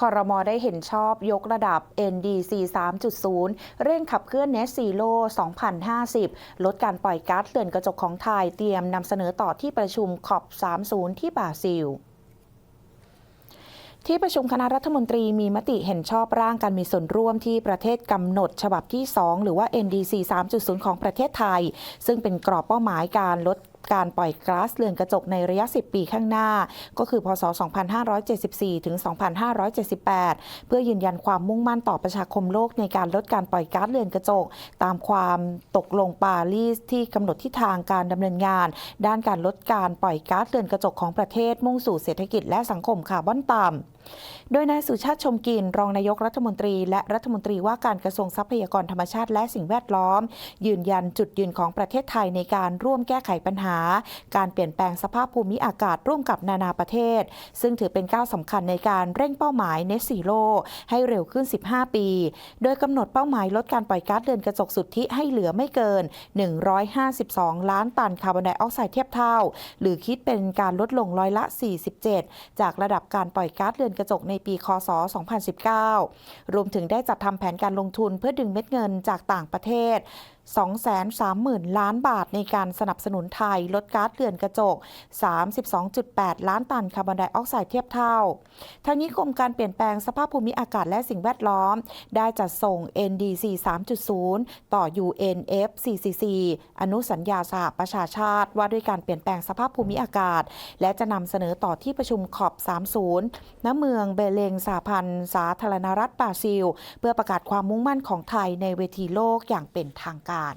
คอรมอได้เห็นชอบยกระดับ NDC 3.0 เร่งขับเคลื่อน Net Zero 2050 ลดการปล่อยก๊าซเรือนกระจกของไทยเตรียมนำเสนอต่อที่ประชุมขอบ 30 ที่บราซิลที่ประชุมคณะรัฐมนตรีมีมติเห็นชอบร่างการมีส่วนร่วมที่ประเทศกำหนดฉบับที่ 2 หรือว่า NDC 3.0 ของประเทศไทย ซึ่งเป็นกรอบเป้าหมายการลดการปล่อยก๊าซเรือนกระจกในระยะ 10 ปีข้างหน้า ก็คือ พศ 2574 ถึง 2578 เพื่อยืนยันความมุ่งมั่นต่อประชาคมโลกในการลดการปล่อยก๊าซเรือนกระจก ตามความตกลงปารีสที่กำหนดทิศทางการดำเนินงาน ด้านการลดการปล่อยก๊าซเรือนกระจกของประเทศมุ่งสู่เศรษฐกิจและสังคมคาร์บอนต่ำโดยนายสุชาติชมกิน รองนายกรัฐมนตรี และรัฐมนตรีว่าการกระทรวงทรัพยากรธรรมชาติและสิ่งแวดล้อม ยืนยันจุดยืนของประเทศไทยในการร่วมแก้ไขปัญหาการเปลี่ยนแปลงสภาพภูมิอากาศร่วมกับนานาประเทศ ซึ่งถือเป็นก้าวสำคัญในการเร่งเป้าหมาย Net Zero ให้เร็วขึ้น 15 ปี โดยกำหนดเป้าหมายลดการปล่อยก๊าซเรือนกระจกสุทธิให้เหลือไม่เกิน 152 ล้านตันคาร์บอนไดออกไซด์เทียบเท่า หรือคิดเป็นการลดลงร้อยละ 47 จากระดับการปล่อยก๊าซเรือนกระจกในปี คศ 2019 รวมถึงได้จัดทำแผนการลงทุนเพื่อดึงเม็ดเงินจากต่างประเทศ230,000 ล้านบาทในการสนับสนุนไทยลดก๊าซเรือนกระจก 32.8 ล้านตันคาร์บอนไดออกไซด์เทียบเท่า ทั้งนี้กรมการเปลี่ยนแปลงสภาพภูมิอากาศและสิ่งแวดล้อม ได้จัดส่ง NDC 3.0 ต่อ UNFCCC อนุสัญญาสหประชาชาติว่าด้วยการเปลี่ยนแปลงสภาพภูมิอากาศ และจะนำเสนอต่อที่ประชุมขอบ 30 ณ เมืองเบเลงสหพันธ์สาธารณรัฐบราซิล เพื่อประกาศความมุ่งมั่นของไทยในเวทีโลกอย่างเป็นทางการ